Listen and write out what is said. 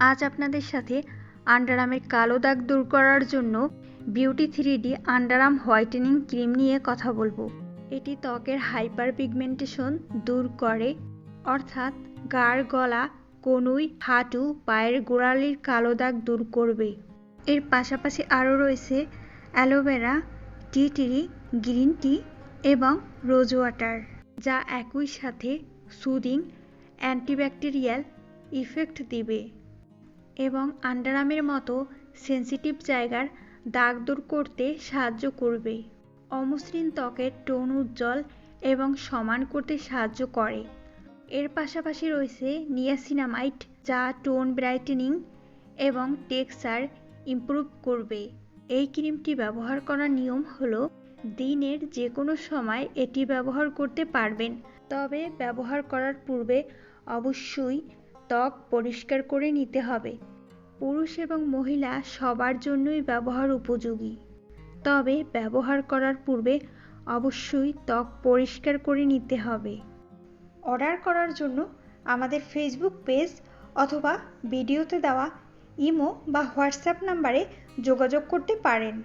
আজ আপনাদের সাথে আন্ডারআর্মের কালো দাগ দূর করার জন্য beauty three D underarm whitening cream নিয়ে কথা বলব। এটি ত্বকের হাইপার পিগমেন্টেশন দূর করে, অর্থাৎ গাঢ় গলা, কনুই, হাঁটু, পায়ের গোড়ালির কালো দাগ দূর করবে। এর পাশাপাশি আরও রয়েছে aloe vera, tea tree, green tea এবং রোজ ওয়াটার, যা একই সাথে সুদিং অ্যান্টিব্যাকটেরিয়াল ইফেক্ট দিবে। এবং আন্ডারআর্মের মতো সেন্সিটিভ জায়গার দাগ দূর করতে সাহায্য করবে। অমসৃণ ত্বকের টোন উজ্জ্বল এবং সমান করতে সাহায্য করে। এর পাশাপাশি রয়েছে নিয়াসিনামাইড যা টোন ব্রাইটেনিং এবং টেক্সচার ইমপ্রুভ করবে। এই ক্রিমটি ব্যবহার করার নিয়ম হলো, দিনের যে কোনো সময় এটি ব্যবহার করতে পারবেন। তবে ব্যবহার করার পূর্বে অবশ্যই ত্বক পরিষ্কার করে নিতে হবে। পুরুষ এবং মহিলা সবার জন্যই ব্যবহার উপযোগী। তবে ব্যবহার করার পূর্বে অবশ্যই ত্বক পরিষ্কার করে নিতে হবে। অর্ডার করার জন্য আমাদের ফেসবুক পেজ অথবা ভিডিওতে দেওয়া ইমো বা হোয়াটসঅ্যাপ নাম্বারে যোগাযোগ করতে পারেন।